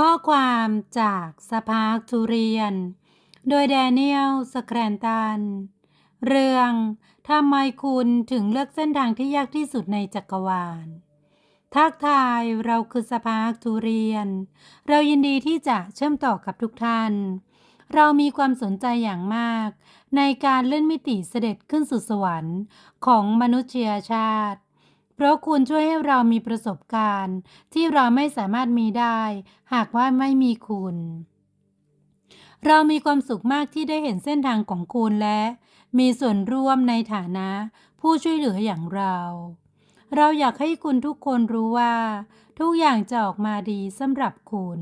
ข้อความจากสภาคทุเรียน โดยแดเนียลสแครนตัน เรื่องทำไมคุณถึงเลือกเส้นทางที่ยากที่สุดในจักรวาล ทักทายเราคือสภาคทุเรียน เรายินดีที่จะเชื่อมต่อกับทุกท่าน เรามีความสนใจอย่างมาก ในการเลื่อนมิติเสด็จขึ้นสู่สวรรค์ของมนุษยชาติ เพราะคุณช่วยให้เรามีประสบการณ์ ที่เราไม่สามารถมีได้ หากว่าไม่มีคุณ เรามีความสุขมากที่ได้เห็นเส้นทางของคุณและ มีส่วนร่วมในฐานะ ผู้ช่วยเหลืออย่างเรา เราอยากให้คุณทุกคนรู้ว่า ทุกอย่างจะออกมาดีสำหรับคุณ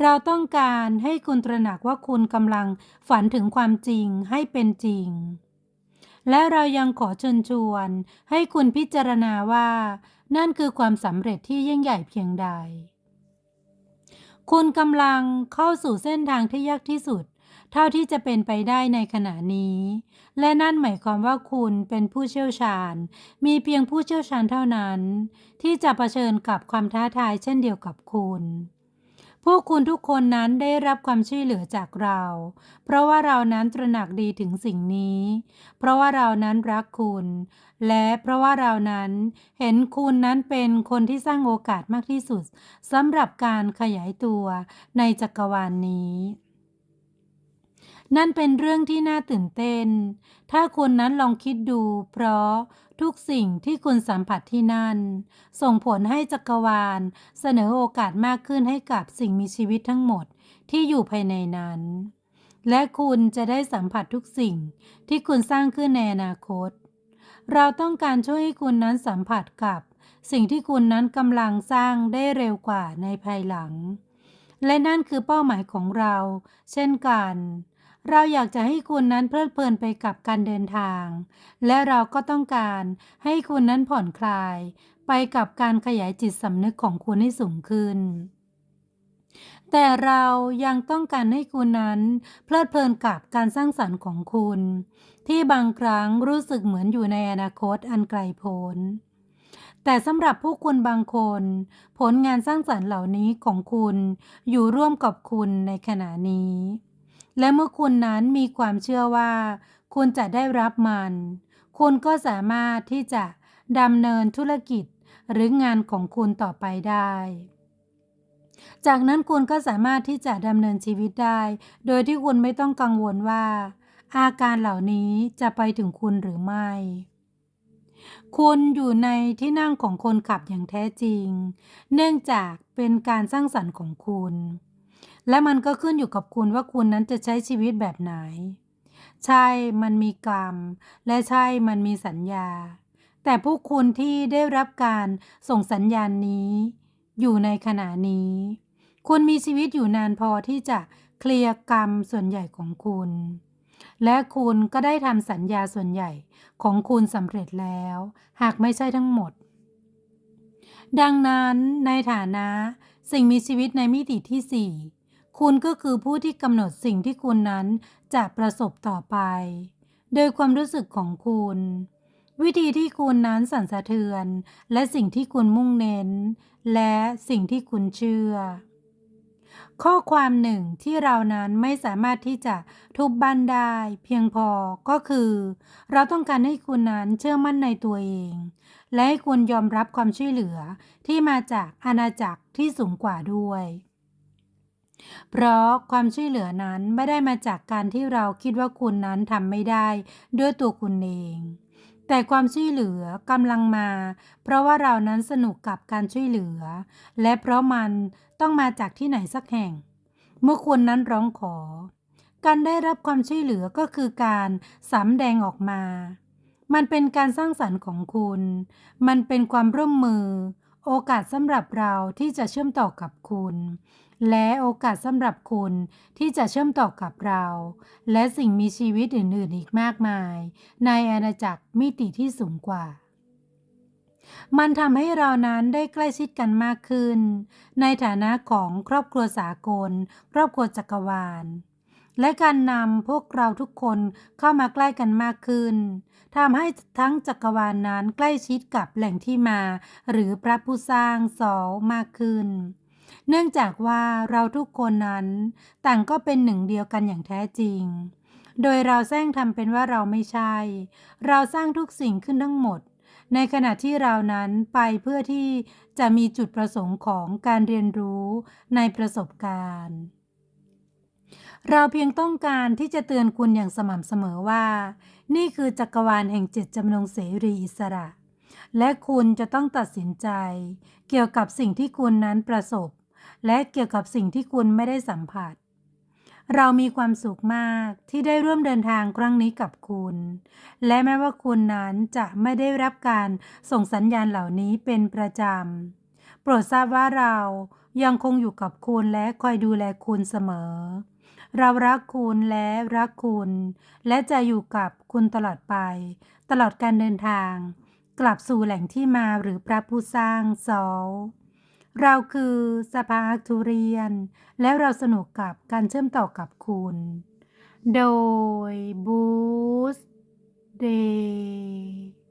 เราต้องการให้คุณตระหนักว่าคุณกำลังฝันถึงความจริงให้เป็นจริง และเรายังขอเชิญชวน ให้คุณพิจารณาว่า นั่นคือความสำเร็จที่ยิ่งใหญ่เพียงใด คุณกำลังเข้าสู่เส้นทางที่ยากที่สุด เท่าที่จะเป็นไปได้ในขณะนี้ และนั่นหมายความว่าคุณเป็นผู้เชี่ยวชาญ มีเพียงผู้เชี่ยวชาญเท่านั้น ที่จะะเผชิญกับความท้าทายเช่นเดียวกับคุณ พวกคุณทุกคนนั้นได้รับความช่วยเหลือจากเรา เพราะว่าเรานั้นตระหนักดีถึงสิ่งนี้ เพราะว่าเรานั้นรักคุณ และเพราะว่าเรานั้นเห็นคุณนั้นเป็นคนที่สร้างโอกาสมากที่สุดสำหรับการขยายตัวในจักรวาลนนี้ นั่นเป็นเรื่องที่น่าตื่นเต้น ถ้าคุณนั้นลองคิดดู เพราะ ทุกสิ่งที่คุณสัมผัสที่นั่น ส่งผลให้จักรวาล เสนอโอกาสมากขึ้นให้กับสิ่งมีชีวิตทั้งหมดที่อยู่ภายในนั้น และคุณจะได้สัมผัสทุกสิ่งที่คุณสร้างขึ้นในอนาคต เราต้องการช่วยให้คุณนั้นสัมผัสกับ สิ่งที่คุณนั้นกำลังสร้างได้เร็วกว่าในภายหลัง และนั่นคือเป้าหมายของเรา เช่นกัน เราอยากจะให้คุณนั้นเพลิดเพลินไปกับการเดินทาง และเราก็ต้องการให้คุณนั้นผ่อนคลาย ไปกับการขยายจิตสำนึกของคุณให้สูงขึ้น แต่เรายังต้องการให้คุณนั้น เพลิดเพลินกับการสร้างสรรค์ของคุณ ที่บางครั้งรู้สึกเหมือนอยู่ในอนาคตอันไกลโพ้นแต่สำหรับผู้คุณบางคน ผลงานสร้างสรรค์เหล่านี้ของคุณอยู่ร่วมกับคุณในขณะนี้ และเมื่อคุณนั้นมีความเชื่อว่า คุณจะได้รับมัน คุณก็สามารถที่จะดำเนินธุรกิจหรืองานของคุณต่อไปได้ จากนั้นคุณก็สามารถที่จะดำเนินชีวิตได้ โดยที่คุณไม่ต้องกังวลว่า อาการเหล่านี้จะไปถึงคุณหรือไม่ คุณอยู่ในที่นั่งของคนขับอย่างแท้จริง เนื่องจากเป็นการสร้างสรรค์ของคุณ และมันก็ขึ้นอยู่กับคุณว่าคุณนั้นจะใช้ชีวิตแบบไหน ใช่ มันมีกรรม และใช่ มันมีสัญญา แต่พวกคุณที่ได้รับการส่งสัญญาณนี้ อยู่ในขณะนี้ คุณมีชีวิตอยู่นานพอที่จะเคลียร์กรรมส่วนใหญ่ของคุณ และคุณก็ได้ทำสัญญาส่วนใหญ่ของคุณสำเร็จแล้ว หากไม่ใช่ทั้งหมด ดังนั้นในฐานะสิ่งมีชีวิตในมิติที่สี่ คุณก็คือผู้ที่กำหนดสิ่งที่คุณนั้นจะประสบต่อไป โดยความรู้สึกของคุณ วิธีที่คุณนั้นสั่นสะเทือน และสิ่งที่คุณมุ่งเน้น และสิ่งที่คุณเชื่อ ข้อความหนึ่งที่เรานั้นไม่สามารถที่จะทุบบันได้ เพียงพอก็คือ เราต้องการให้คุณนั้นเชื่อมั่นในตัวเอง และให้คุณยอมรับความช่วยเหลือที่มาจากอาณาจักรที่สูงกว่าด้วย เพราะความช่วยเหลือนั้นไม่ได้มาจากการที่เราคิดว่าคุณนั้นทำไม่ได้ด้วยตัวคุณเอง แต่ความช่วยเหลือกำลังมา เพราะว่าเรานั้นสนุกกับการช่วยเหลือ และเพราะมันต้องมาจากที่ไหนสักแห่ง เมื่อคุณนั้นร้องขอ การได้รับความช่วยเหลือก็คือการสำแดงออกมา มันเป็นการสร้างสรรค์ของคุณ มันเป็นความร่วมมือ โอกาสสำหรับเราที่จะเชื่อมต่อกับคุณ และโอกาสสำหรับคุณที่จะเชื่อมต่อกับเรา และสิ่งมีชีวิตอื่นๆอีกมากมาย ในอาณาจักรมิติที่สูงกว่า มันทำให้เรานั้นได้ใกล้ชิดกันมากขึ้น ในฐานะของครอบครัวสากล ครอบครัวจักรวาล และการนำพวกเราทุกคนเข้ามาใกล้กันมากขึ้นทำให้ทั้งจักรวาลนนั้นใกล้ชิดกับแหล่งที่มา หรือพระผู้สร้างสองมากขึ้น เนื่องจากว่าเราทุกคนนั้นต่างก็เป็นหนึ่งเดียวกันอย่างแท้จริง โดยเราแสร้งทำเป็นว่าเราไม่ใช่ เราสร้างทุกสิ่งขึ้นทั้งหมด ในขณะที่เรานั้นไปเพื่อที่จะมีจุดประสงค์ของการเรียนรู้ในประสบการณ์ เราเพียงต้องการที่จะเตือนคุณอย่างสม่ำเสมอว่า นี่คือจักรวาลแห่งจิตจำนงเสรีอิสระ และคุณจะต้องตัดสินใจ เกี่ยวกับสิ่งที่คุณนั้นประสบ และเกี่ยวกับสิ่งที่คุณไม่ได้สัมผัส เรามีความสุขมากที่ได้ร่วมเดินทางครั้งนี้กับคุณ และแม้ว่าคุณนั้นจะไม่ได้รับการส่งสัญญาณเหล่านี้เป็นประจำ โปรดทราบว่าเรายังคงอยู่กับคุณและคอยดูแลคุณเสมอ เรารักคุณและรักคุณ และจะอยู่กับคุณตลอดไป ตลอดการเดินทาง กลับสู่แหล่งที่มาหรือพระผู้สร้างซอเราคือสภาอักทูเรียน และเราสนุกกับการเชื่อมต่อกับคุณ โดยบูสเดย์